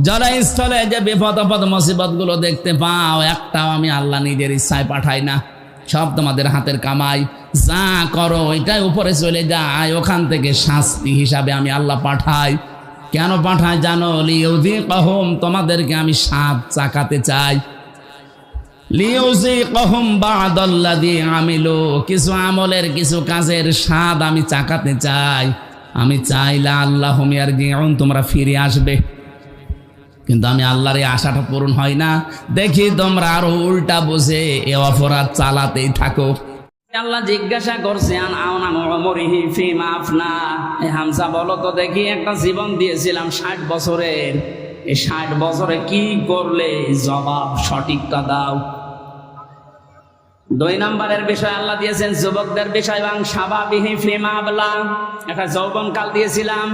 জলস্থলে যে বিপদ আপদ মুসিবতগুলো দেখতে পাও। একটাও আমি আল্লাহ নিজের ইচ্ছায় পাঠাই না। সব তোমাদের হাতের কামাই। যা করো, ওইটাই উপরে চলে যায়। ওখান থেকে শাস্তি হিসাবে আমি আল্লাহ পাঠাই। কেন পাঠাই জানো? লিউদি কহম তোমাদেরকে আমি সাপ চাকাতে চাই। লিউজি কহম বাদল্লাদি আমিলো, কিছু আমলের, কিছু কাজের স্বাদ আমি চাকাতে চাই। আমি চাইলা আল্লাহ মিয়ার জিয়ন তোমরা ফিরে আসবে। কিন্তু আমি আল্লাহর এই আশাটা পূরণ হয় না। দেখি তোমরা আরও উল্টা বসে এ অপরাধ চালাতেই থাকো। আল্লাহ জিজ্ঞাসা করছে, আন আওনা মরিহি ফি মাফনা এ হামসা বলো তো দেখি একটা জীবন দিয়েছিলাম ষাট বছরের। এই ষাট বছরে কি করলে? জবাব সঠিকটা দাও। দুই নম্বরের বিষয় আল্লাহ দিয়েছেন, যুবকদের বিষয় এবং স্বাভাবিহি ফিমা আবলা। একটা যৌবন কাল দিয়েছিলাম।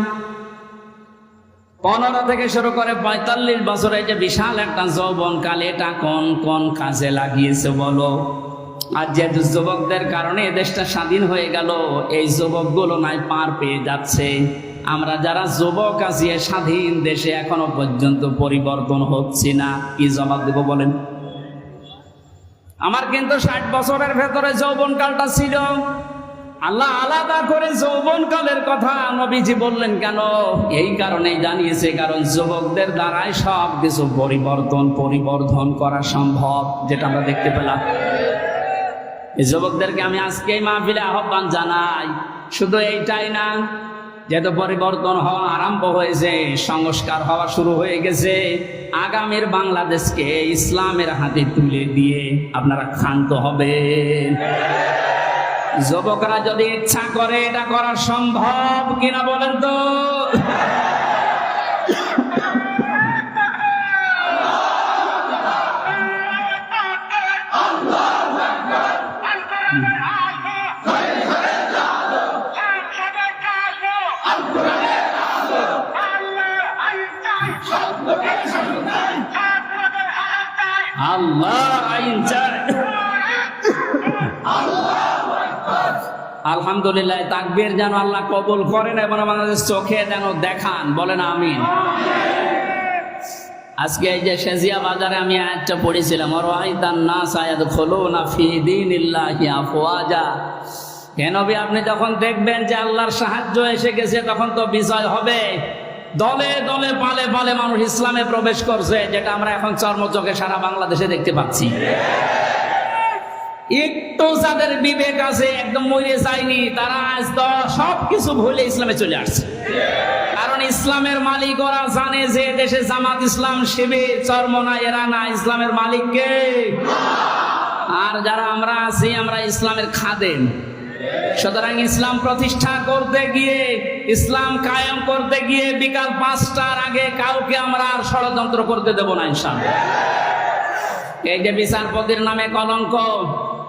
পনেরো থেকে শুরু করে পঁয়তাল্লিশ বছরে যে বিশাল একটা যৌবন কাল, এটা কোন কোন কাজে লাগিয়েছে বলো? আর যেহেতু যুবকদের কারণে দেশটা স্বাধীন হয়ে গেল, এই যুবকগুলো নাই পার পেয়ে যাচ্ছে। আমরা যারা যুবক আছি স্বাধীন দেশে এখনও পর্যন্ত পরিবর্তন হচ্ছে না। কি জবাব দেবো বলেন? আমার কিন্তু ষাট বছরের ভেতরে যৌবন কালটা ছিল। আল্লাহ আলাদা করে যৌবন কালের কথা নবীজি বললেন, কেন? এই কারণে জানিয়েছে, কারণ যুবকদের দ্বারাই সব কিছু পরিবর্তন, পরিবর্ধন করা সম্ভব, যেটা আমরা দেখতে পেলাম। এই যুবকদেরকে আমি আজকে এই মাহফিলে আহ্বান জানাই, শুধু এইটাই না, যেহেতু পরিবর্তন হওয়া আরম্ভ হয়েছে, সংস্কার হওয়া শুরু হয়ে গেছে, আগামীর বাংলাদেশকে ইসলামের হাতে তুলে দিয়ে আপনারা ক্ষান্ত হবেন। যুবকরা যদি ইচ্ছা করে এটা করা সম্ভব কিনা বলেন তো? আল্লাহ আইন চায় আলহামদুলিল্লাহ, তাকবীর যেন আল্লাহ কবুল করেন এবং আমাদের চোখে যেন দেখান। বলেন আমিন। আজকে এই যে শেজিয়া বাজারে আমি আয়াতটা পড়েছিলাম আর ওয়াইদান না আয়াত খোলো না ফি দীনিল্লাহি আফওয়াজা। কেন আপনি যখন দেখবেন যে আল্লাহর সাহায্য এসে গেছে, তখন তো বিজয় হবে। দলে দলে, পালে পালে মানুষ ইসলামে প্রবেশ করছে, যেটা আমরা এখন চর্মচোখে সারা বাংলাদেশে দেখতে পাচ্ছি। একটু যাদের বিবেক আছে, একদম মরে যায়নি, তারা আজ সব কিছু ভুলে ইসলামে চলে আসছে। কারণ ইসলামের মালিক ওরা জানে যে দেশে জামাত ইসলাম শিবির চর্মনা এরা না, ইসলামের মালিককে আর যারা আমরা আছি, আমরা ইসলামের খাদেম। সুতরাং ইসলাম প্রতিষ্ঠা করতে গিয়ে, ইসলাম কায়েম করতে গিয়ে বিকাল পাঁচটার আগে কাউকে আমরা আর ষড়যন্ত্র করতে দেব না, ইনশাআল্লাহ। এই যে বিচারপতির নামে কলঙ্ক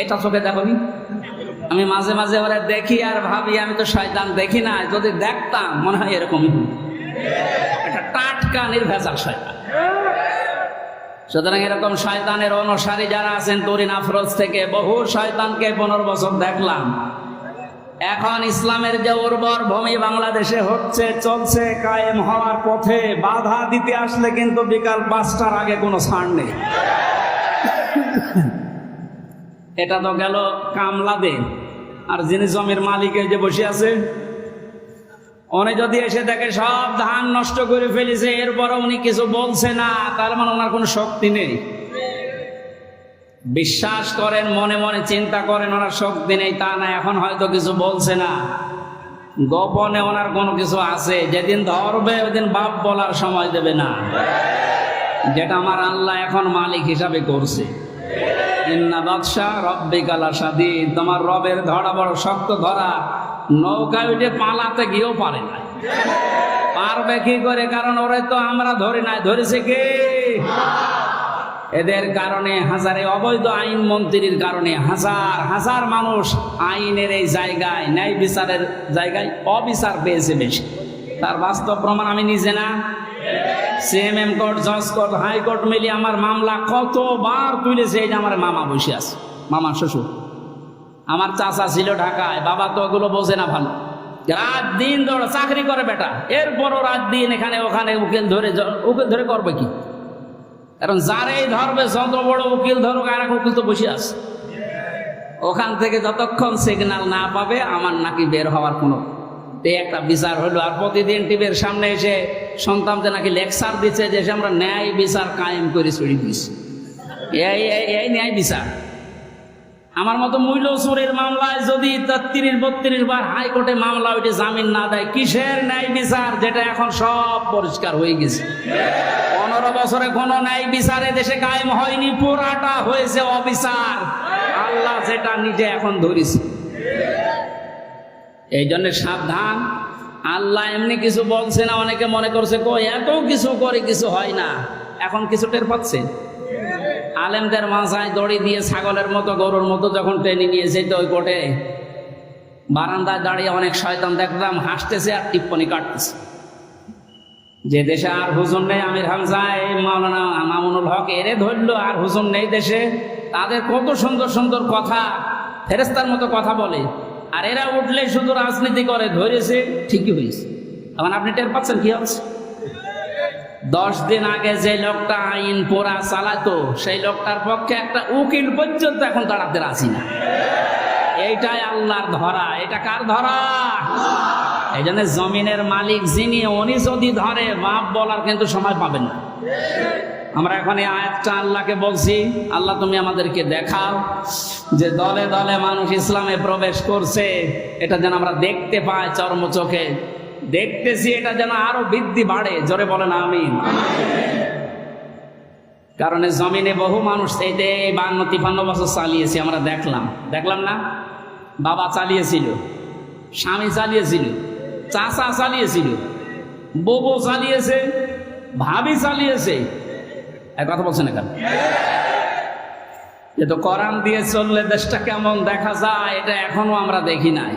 এটা চোখে দেখনি আমি মাঝে মাঝে ওরা দেখি আর ভাবি, আমি তো শয়তান, দেখি না, যদি দেখতাম, মনে হয় এরকমই। একটা টাটকা, নির্ভেজাল শয়তান। সুতরাং এরকম শয়তানের অনুসারী যারা আছেন, তরিন আফরোজ থেকে বহু শয়তানকে পনেরো বছর দেখলাম। এখন ইসলামের যে উর্বর ভূমি বাংলাদেশে হচ্ছে, চলছে, কায়েম হওয়ার পথে বাধা দিতে আসলে কিন্তু বিকাল পাঁচটার আগে কোনো ছাড় নেই। এটা তো গেল কামলা দে। আর যিনি জমির মালিকে যে বসে আছে, উনি যদি এসে দেখে সব ধান নষ্ট করে ফেলেছে এরপর উনি কিছু বলছে না, তার মানে ওনার কোনো শক্তি নেই। বিশ্বাস করেন, মনে মনে চিন্তা করেন, ওনার শক্তি নেই, তা না, এখন হয়তো কিছু বলছে না। গোপনে ওনার কোনো কিছু আছে, যেদিন ধরবে ওদিন বাপ বলার সময় দেবে না। যেটা আমার আল্লাহ এখন মালিক হিসাবে করছে। বাদশাহ রব্বিকালা স্বাধীন তোমার রবের ধরা বড় শক্ত ধরা। নৌকায় উঠে পালাতে গিয়েও পারে না পারবে কি করে? কারণ ওরে তো আমরা ধরি নাই। ধরেছে কে? এদের কারণে হাজারে অবৈধ আইন মন্ত্রীর কারণে হাজার হাজার মানুষ আইনের এই জায়গায়, ন্যায় বিচারের জায়গায় অবিচার পেয়েছে বেশি। তার বাস্তব প্রমাণ আমি নিজে না? সিএমএম কোর্ট জজ কোর্ট হাইকোর্ট মিলিয়ে আমার মামলা কতবার তুলেছে এই যে আমার মামা বসে আছে। মামা, শ্বশুর, আমার চাচা ছিল ঢাকায়, বাবা তো ওগুলো বোঝে না ভালো। রাত দিন ধরে চাকরি করে বেটা, এরপরও রাত দিন এখানে ওখানে উকিল ধরে উকিল ধরে করবে কি? কারণ যারাই ধরবে, যত বড় উকিল ধরুক, আর এক উকিল তো বসে আছে। ওখান থেকে যতক্ষণ সিগন্যাল না পাবে, আমার নাকি বের হওয়ার কোনো একটা বিচার হলো। আর প্রতিদিন টিভির সামনে এসে সন্তানদের নাকি লেকচার দিচ্ছে যে আমরা ন্যায় বিচার কায়েম করে ছড়ি দিয়েছি। এই এই- এই ন্যায় বিচার। আমার মতো মূল্য চোরের মামলায় যদি তিরিশ বত্রিশ বার হাইকোর্টে মামলা ওইটি জামিন না দেয়, কিসের ন্যায় বিচার? যেটা এখন সব পরিষ্কার হয়ে গেছে। পনেরো বছরে কোনো ন্যায় বিচারে দেশে কায়েম হয়নি, পুরাটা হয়েছে অবিচার। আল্লাহ যেটা নিজে এখন ধরেছে। এই জন্য সাবধান। আল্লাহ এমনি কিছু বলছে না, অনেকে মনে করছে, কই, এত কিছু করে কিছু হয় না। এখন কিছু টের পাচ্ছে? আলেমদের মাথায় দড়ি দিয়ে ছাগলের মতো, গরুর মতো যখন ট্রেনিং নিয়ে যেত ওই কোর্টে বারান্দায় দাঁড়িয়ে অনেক শয়তান দেখলাম, হাসতেছে আর টিপ্পনি কাটতেছে। যে দেশে আর হুজুর নেই, আমির হামজা, এই মাওলানা মামুনুল হক এরে ধরলো, আর হুজুর নেই দেশে। তাদের কত সুন্দর সুন্দর কথা ফেরেস্তার মতো কথা বলে। আর এরা উঠলে শুধু রাজনীতি করে, ধরেছে, ঠিকই হয়েছে। এখন আপনি টের পাচ্ছেন কি হচ্ছে দশ দিন আগে যে লোকটা আইন পোড়া চালাতো, সেই লোকটার পক্ষে একটা উকিল পর্যন্ত এখন দাঁড়াতে রাজি না। এইটাই আল্লাহর ধরা। এটা কার ধরা? এই জন্য জমিনের মালিক যিনি, উনি যদি ধরে বাপ বলার কিন্তু সময় পাবেন না। আমরা এখন এই আয়াতটা আল্লাহকে বলছি, আল্লাহ তুমি আমাদেরকে দেখাও যে দলে দলে মানুষ ইসলামে প্রবেশ করছে, এটা যেন আমরা দেখতে পাই চর্ম চোখে। দেখতেছি এটা যেন আরও বৃদ্ধি বাড়ে, জোরে বলেন আমিন। কারণ জমিনে বহু মানুষ এইতে বান্ন, তিপান্ন বছর চালিয়েছে, আমরা দেখলাম। দেখলাম না? বাবা চালিয়েছিল, স্বামী চালিয়েছিল, চাচা চালিয়েছিল ববু চালিয়েছে, ভাবি চালিয়েছে এক কথা বলছেন এখানে যে তো করান দিয়ে চললে দেশটা কেমন দেখা যায়, এটা এখনও আমরা দেখি নাই।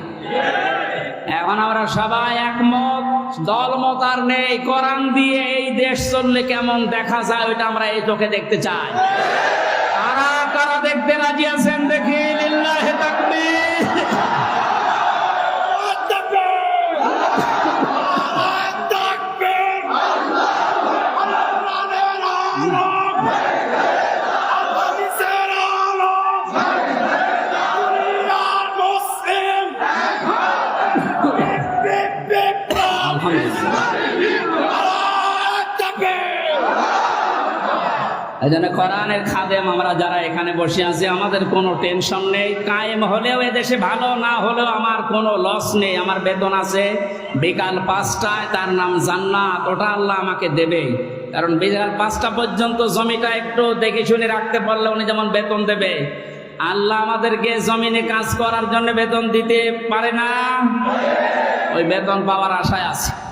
এখন আমরা সবাই একমত, দলমত আর নেই করান দিয়ে এই দেশ চললে কেমন দেখা যায়, ওইটা আমরা এই চোখে দেখতে চাই। কারা কারা দেখতে রাজি আছেন দেখি? এই জন্য কোরআনের খাদেম আমরা যারা এখানে বসে আছি, আমাদের কোনো টেনশন নেই। কায়েম হলেও এদেশে ভালো, না হলেও আমার কোনো লস নেই, আমার বেতন আছে। বিকাল পাঁচটায় তার নাম জান্নাত, ওটা আল্লাহ আমাকে দেবে। কারণ বিকাল পাঁচটা পর্যন্ত জমিটা একটু দেখে শুনে রাখতে পারলে উনি যেমন বেতন দেবে। আল্লাহ আমাদেরকে জমিনে কাজ করার জন্য বেতন দিতে পারে না? ওই বেতন পাওয়ার আশায় আছে।